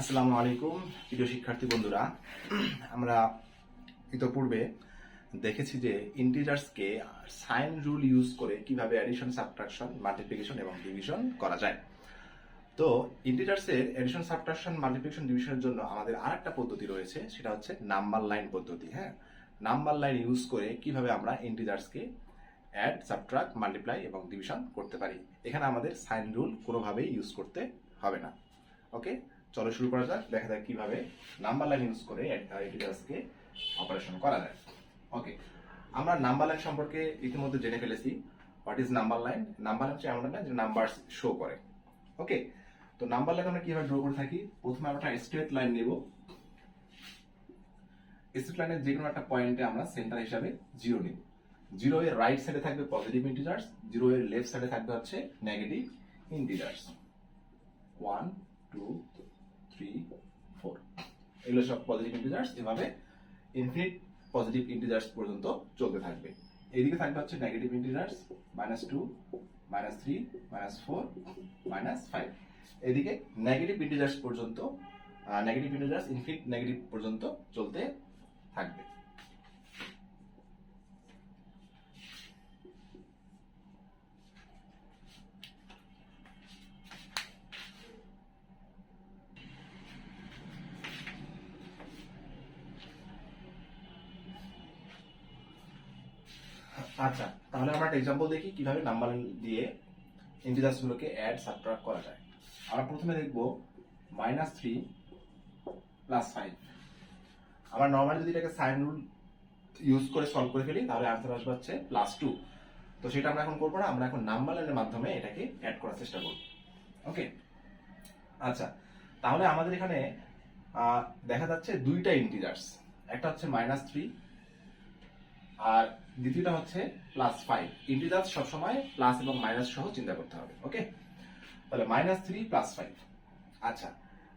আসসালামু আলাইকুম, প্রিয় শিক্ষার্থী বন্ধুরা। আমরা ইতোপূর্বে দেখেছি যে ইন্টিজার্সকে সাইন রুল ইউজ করে কীভাবে অ্যাডিশন সাবট্রাকশন মাল্টিপ্লিকেশন এবং ডিভিশন করা যায়। তো ইন্টিজার্সের এডিশন সাবট্রাকশন মাল্টিপ্লিকেশন ডিভিশনের জন্য আমাদের আরেকটা পদ্ধতি রয়েছে, সেটা হচ্ছে নাম্বার লাইন পদ্ধতি হ্যাঁ? নাম্বার লাইন ইউজ করে কীভাবে আমরা ইন্টিজার্সকে অ্যাড সাবট্রাক্ট মাল্টিপ্লাই এবং ডিভিশন করতে পারি। এখানে আমাদের সাইন রুল কোনোভাবেই ইউজ করতে হবে না। ওকে চলো শুরু করা যাক, দেখা যাক কীভাবে নাম্বার লাইন ইউজ করে ইন্টিজার্সকে অপারেশন করা যায়। ওকে আমরা নাম্বার লাইন সম্পর্কে ইতিমধ্যে জেনে ফেলেছি what is number line number line হচ্ছে এমন একটা যে নাম্বার শো করে। ওকে তো নাম্বার লাইন আমরা কীভাবে ড্র করে থাকি? প্রথমে আমরা একটা স্ট্রেট লাইন নেব। স্ট্রেট লাইনের যে কোনো একটা পয়েন্টে আমরা সেন্টার হিসাবে জিরো নিব। জিরো এর রাইট সাইডে থাকবে পজিটিভ ইন্টিজার্স জিরো এর লেফট সাইডে থাকবে হচ্ছে negative integers one two three four এগুলো সব পজিটিভ ইন্টিজার্স এভাবে ইনফিনিট পজিটিভ ইন্টিজার্স পর্যন্ত চলতে থাকবে। এইদিকে থাকবে হচ্ছে negative integers minus two minus three minus four minus five এদিকে নেগেটিভ ইন্টিজার্স পর্যন্ত নেগেটিভ ইন্টিজার্স ইনফিনিট নেগেটিভ পর্যন্ত চলতে থাকবে। আচ্ছা তাহলে আমরা একটা এক্সাম্পল দেখি কীভাবে নাম্বার দিয়ে ইন্টিজার্স গুলোকে অ্যাড সাবট্রাক্ট করা যায়। আমরা প্রথমে দেখব মাইনাস থ্রি প্লাস ফাইভ আমরা নর্মালি যদি এটাকে সাইন রুল ইউজ করে সলভ করে ফেলি, তাহলে আনসার আসবে হচ্ছে প্লাস টু তো সেটা আমরা এখন করব না, আমরা এখন নাম্বার মাধ্যমে এটাকে অ্যাড করার চেষ্টা করব। ওকে আচ্ছা তাহলে আমাদের এখানে দেখা যাচ্ছে দুইটা ইন্টিজার্স একটা হচ্ছে মাইনাস থ্রি আর দ্বিতীয়টা হচ্ছে প্লাস ফাইভ ইন্টিজার্স সবসময় প্লাস এবং মাইনাস সহ চিন্তা করতে হবে ওকে তাহলে মাইনাস থ্রি প্লাস ফাইভ আচ্ছা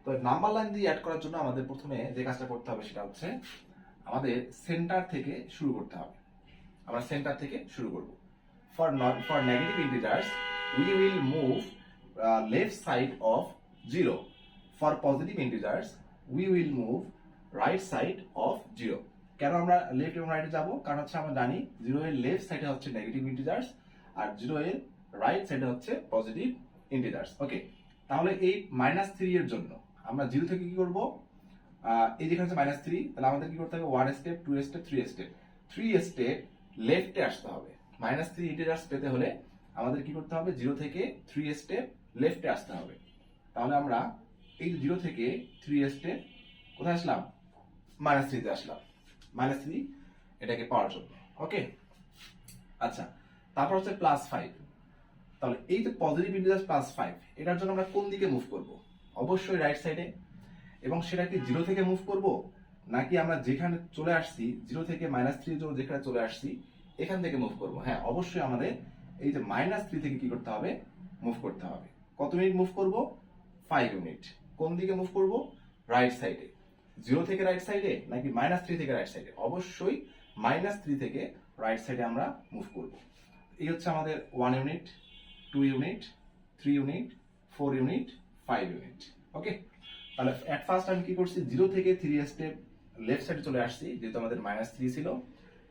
তো নাম্বার লাইন দিয়ে অ্যাড করার জন্য আমাদের প্রথমে যে কাজটা করতে হবে সেটা হচ্ছে আমাদের সেন্টার থেকে শুরু করতে হবে। আমরা সেন্টার থেকে শুরু করব। For for negative integers we will move left side of zero for positive integers we will move right side of zero কেন আমরা লেফট এবং রাইটে যাব? কারণ হচ্ছে আমরা জানি জিরো এর লেফট সাইডে হচ্ছে নেগেটিভ ইন্টিজার্স আর জিরো এর রাইট সাইডে হচ্ছে পজিটিভ ইন্টিজার্স ওকে তাহলে এই মাইনাস থ্রি এর জন্য আমরা জিরো থেকে কি করব? এই যেখানে হচ্ছে মাইনাস থ্রি তাহলে আমাদের কি করতে হবে? One step two step three step three step লেফটে আসতে হবে। মাইনাস থ্রি ইন্টিজার্স পেতে হলে আমাদের কি করতে হবে? জিরো থেকে থ্রি স্টেপ লেফটে আসতে হবে। তাহলে আমরা এই জিরো থেকে থ্রি স্টেপ কোথায় আসলাম? মাইনাস থ্রিতে আসলাম। মাইনাস থ্রি এটাকে পাওয়ার জন্য ওকে আচ্ছা তারপর হচ্ছে প্লাস ফাইভ তাহলে এই যে পজিটিভ ইন্টিজার প্লাস ফাইভ এটার জন্য আমরা কোন দিকে মুভ করব? অবশ্যই রাইট সাইডে এবং সেটা কি জিরো থেকে মুভ করব? নাকি আমরা যেখানে চলে আসছি জিরো থেকে মাইনাস জন্য যেখানে চলে আসছি, এখান থেকে মুভ করব? হ্যাঁ অবশ্যই আমাদের এই যে মাইনাস থ্রি থেকে কি করতে হবে? মুভ করতে হবে। কত মিনিট মুভ করব? ফাইভ ইউনিট কোন দিকে মুভ করব? রাইট সাইডে জিরো থেকে রাইট সাইডে নাকি মাইনাস থ্রি থেকে রাইট সাইডে অবশ্যই মাইনাস থ্রি থেকে রাইট সাইডে আমরা মুভ করব। এই হচ্ছে আমাদের one unit two unit three unit four unit five unit okay তাহলে অ্যাট ফার্স্ট আমি কি করছি? জিরো থেকে থ্রি স্টেপ লেফট সাইডে চলে আসছি, যেহেতু আমাদের মাইনাস থ্রি ছিল।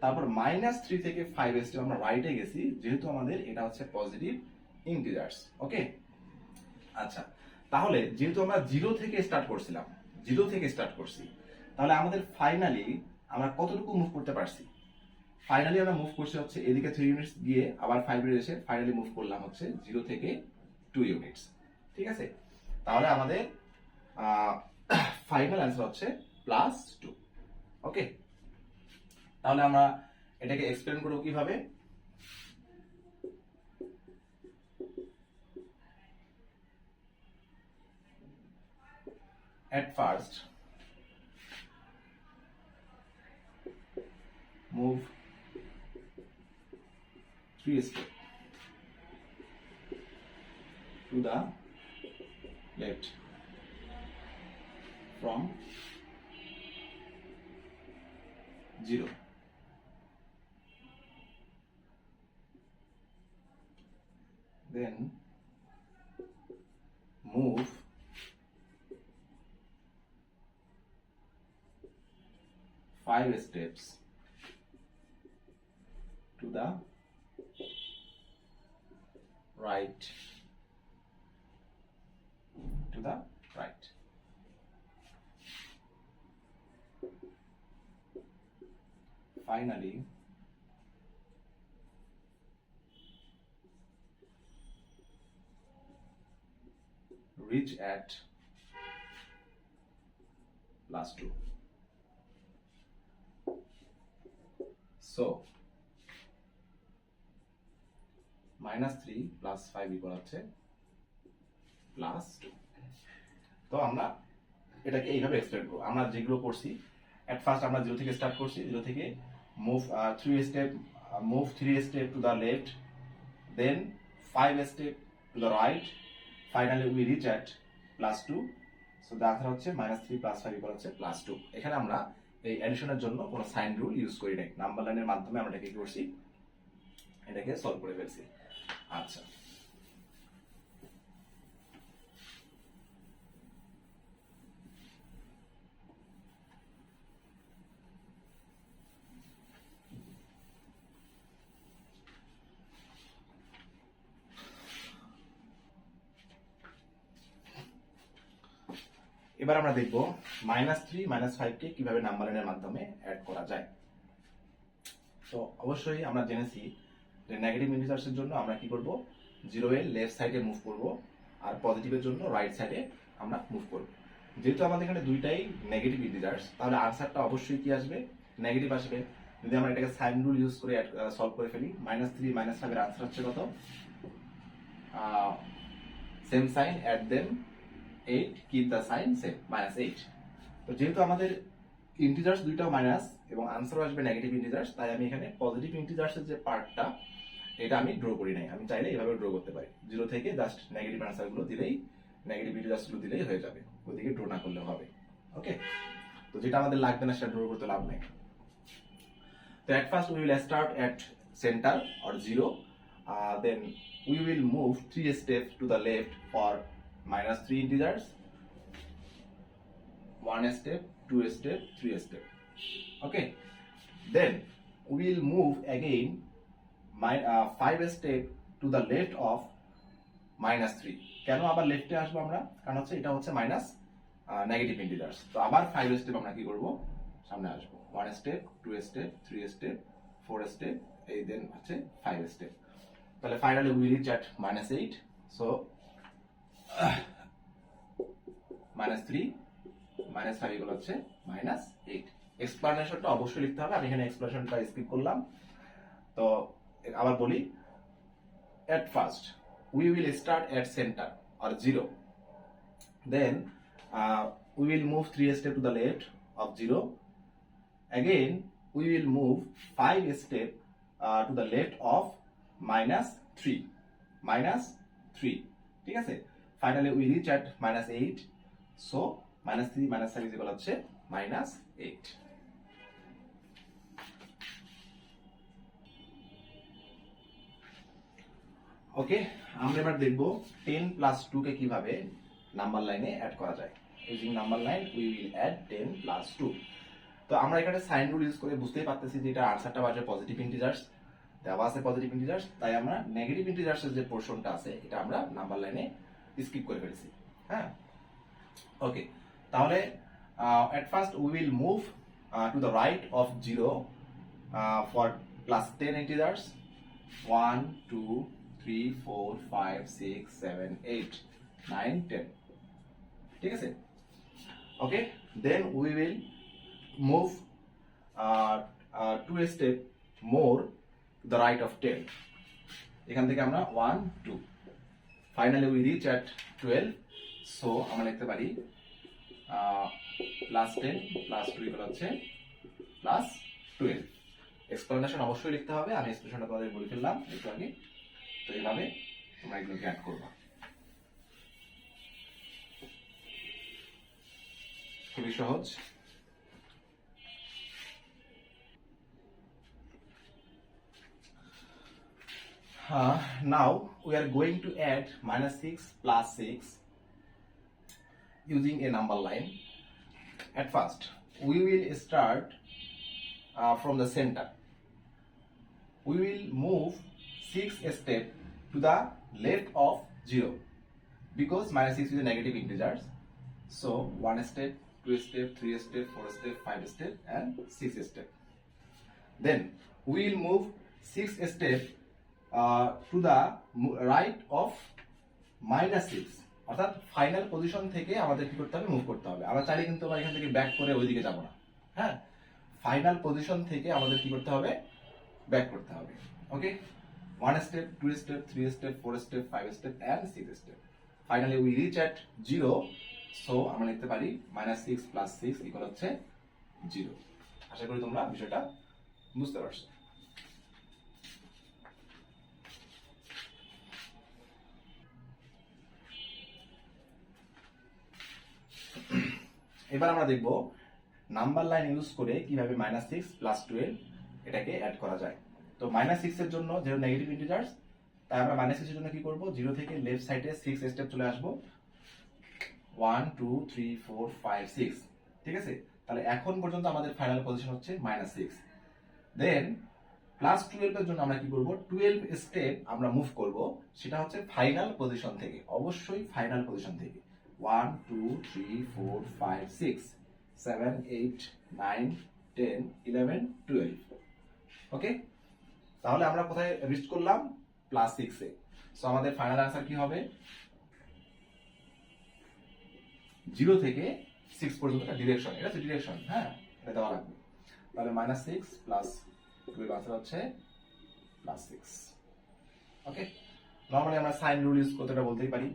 তারপর মাইনাস থ্রি থেকে ফাইভ স্টেপ আমরা রাইটে গেছি, যেহেতু আমাদের এটা হচ্ছে পজিটিভ ইন্টিজার্স ওকে আচ্ছা তাহলে যেহেতু আমরা জিরো থেকে স্টার্ট করছিলাম জিরো থেকে স্টার্ট করছি। তাহলে আমাদের ফাইনালি আমরা কতটুকু মুভ করতে পারছি? ফাইনালি আমরা মুভ করছি হচ্ছে এদিকে থ্রি ইউনিটস গিয়ে আবার ফাইভ এসে ফাইনালি মুভ করলাম হচ্ছে জিরো থেকে টু ইউনিটস ঠিক আছে? তাহলে আমাদের ফাইনাল অ্যান্সার হচ্ছে প্লাস টু ওকে তাহলে আমরা এটাকে এক্সপ্লেন করব কীভাবে? At first move three step to the left from zero then move five steps to the right to the right finally reach at plus 2 so minus three plus five equal হচ্ছে plus তো আমরা এটাকে এইভাবে explain করব। আমরা যেগুলো করছি at first আমরা জিরো থেকে স্টার্ট করছি জিরো থেকে move three step move three step to the left then five step to the right finally we reach at plus two so the হচ্ছে minus three plus five equal হচ্ছে plus two এখানে আমরা এই অ্যাডিশনের জন্য কোনো sign rule use করি নাই। Number লাইনের মাধ্যমে আমরা এটাকে কি করছি? এটাকে সলভ করে ফেলছি। আচ্ছা। এবার আমরা দেখব মাইনাস থ্রি মাইনাস ফাইভকে কীভাবে নাম্বার লাইনের মাধ্যমে অ্যাড করা যায়। তো অবশ্যই আমরা জেনেছি যে নেগেটিভ ইন্টিজার্সের জন্য আমরা কি করব? জিরো এর লেফট সাইডে মুভ করব আর পজিটিভের জন্য রাইট সাইডে আমরা মুভ করব। যেহেতু আমাদের এখানে দুইটাই নেগেটিভ ইন্টিজার্স তাহলে আনসারটা অবশ্যই কি আসবে? নেগেটিভ আসবে। যদি আমরা এটাকে সাইন রুল ইউজ করে সলভ করে ফেলি মাইনাস থ্রি মাইনাস ফাইভের আনসার হচ্ছে কত? Same sign add them eight keep the sign same minus eight তো যেহেতু আমাদের ইন্টিজার্স দুইটাও মাইনাস এবং আনসারও আসবে নেগেটিভ ইন্টিজার্স তাই আমি এখানে পজিটিভ ইন্টিজার্সের যে পার্টটা এটা আমি ড্র করি নাই। আমি চাইলে এইভাবে ড্র করতে পারি। জিরো থেকে জাস্ট নেগেটিভ আনসারগুলো দিলেই নেগেটিভ ইন্টিজার্সগুলো দিলেই হয়ে যাবে। ওইদিকে ড্র না করলেও হবে। ওকে তো যেটা আমাদের লাগবে না সেটা ড্র করতে লাভ নেই। তো at first we will start at center or zero uh, then we will move three steps to the left minus three integers one step two step three step. Okay. Then we will move again my uh, five step to the left of minus three কেন আবার লেফটে আসব আমরা? কারণ হচ্ছে এটা হচ্ছে minus negative integers তো আবার ফাইভ স্টেপ আমরা কি করব? সামনে আসব। One step two step three step four step এই দেন হচ্ছে ফাইভ স্টেপ তাহলে finally we reach at minus eight so minus three minus five এগুলো হচ্ছে মাইনাস এইট এক্সপ্লানেশনটা অবশ্যই লিখতে হবে আমি এখানে এক্সপ্লানেশনটা স্কিপ করলাম তো আবার বলি we will start at center or zero then uh, we will move three steps to the left of zero again we will move five steps uh, to the left of minus three minus three ঠিক আছে finally we reach at minus eight so minus three minus five is হচ্ছে minus eight okay আমরা এবার দেখব ten plus two কে কীভাবে number লাইনে add করা যায়। Using number line we will add ten plus two তো আমরা এখানে সাইন রুল ইউজ করে বুঝতেই পারতেছি যে এটা আনসারটা বাজে পজিটিভ ইন্টিজার্স দেওয়া আছে পজিটিভ ইন্টিজার্স তাই আমরা নেগেটিভ ইন্টিজার্সের যে পোর্শনটা আছে, এটা আমরা নাম্বার লাইনে স্কিপ করে ফেলেছি। হ্যাঁ? ওকে তাহলে at first move uh, to the right of 0 uh, for plus 10 integers. 1 2 3 4 5 6 7 8 9 10 ঠিক আছে? Okay then we will move two step more to the right of ten এখান থেকে আমরা one two finally we reach at twelve so আমরা লিখতে পারি plus ten plus two equal হচ্ছে plus twelve explanation অবশ্যই লিখতে হবে, আমি এক্সপ্লেনেশনটা তোমাদের বলে ফেললাম একটু আগে। তো এইভাবে তোমরা এগুলোকে অ্যাড করবা। খুবই সহজ। Uh, now we are going to add minus 6 plus 6 using a number line. At first, we will start uh, from the center. We will move six step to the left of zero because minus six is a negative integers. So one step, two step, three step, four step, five step, and six step. Then we will move six step uh, to right of minus six অর্থাৎ final position থেকে আমাদের কি করতে হবে? Move করতে হবে। আমরা চাইলে কিন্তু আমরা এখান থেকে ব্যাক করে ওইদিকে যাব না। হ্যাঁ? ফাইনাল পজিশন থেকে আমাদের কি করতে হবে? ব্যাক করতে হবে। Okay one step two step three step four step five step and six step finally we reach at zero so আমরা লিখতে পারি minus six plus six equal হচ্ছে জিরো আশা করি তোমরা বিষয়টা বুঝতে পারছ। এবার আমরা দেখব নাম্বার লাইন ইউজ করে কীভাবে মাইনাস সিক্স প্লাস টুয়েলভ এটাকে অ্যাড করা যায়। তো মাইনাস সিক্স এর জন্য যেহেতু নেগেটিভ ইন্টিজার্স তাই আমরা মাইনাস সিক্স এর জন্য কি করব? জিরো থেকে লেফট সাইডে সিক্স স্টেপ চলে আসব। One two three four five six ঠিক আছে? তাহলে এখন পর্যন্ত আমাদের ফাইনাল পজিশন হচ্ছে minus six then plus twelve এর জন্য আমরা কি করব? টুয়েলভ স্টেপ আমরা মুভ করব। সেটা হচ্ছে ফাইনাল পজিশন থেকে। অবশ্যই ফাইনাল পজিশন থেকে। One two three four five six seven eight nine ten eleven twelve okay তাহলে আমরা কোথায় রিচ করলাম? প্লাস সিক্সে সো আমাদের ফাইনাল আনসার কি হবে? জিরো থেকে সিক্স পর্যন্ত ডিরেকশন এটা হচ্ছে ডিরেকশন হ্যাঁ? এটা দেওয়া লাগবে। তাহলে minus six plus twelve answer হচ্ছে প্লাস সিক্স ওকে নর্মালি আমরা সাইন রুল ইউজ করতে বলতেই পারি।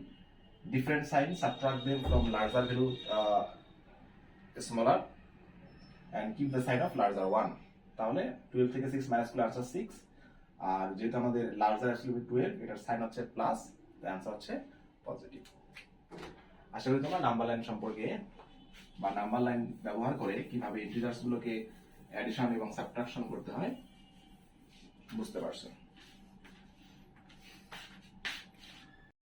Different sign subtract them from larger value smaller and keep the sign of larger one তাহলে টুয়েলভ থেকে সিক্স মাইনাস করলে আনসার সিক্স আর যেহেতু আমাদের লার্জার আসলে টুয়েলভ এটার সাইন হচ্ছে প্লাস অ্যান্সার হচ্ছে পজিটিভ আশা করি তোমরা নাম্বার লাইন সম্পর্কে বা নাম্বার লাইন ব্যবহার করে কীভাবে ইন্টিজার্স গুলোকে অ্যাডিশন এবং সাবট্রাকশন করতে হয়, বুঝতে পারছ।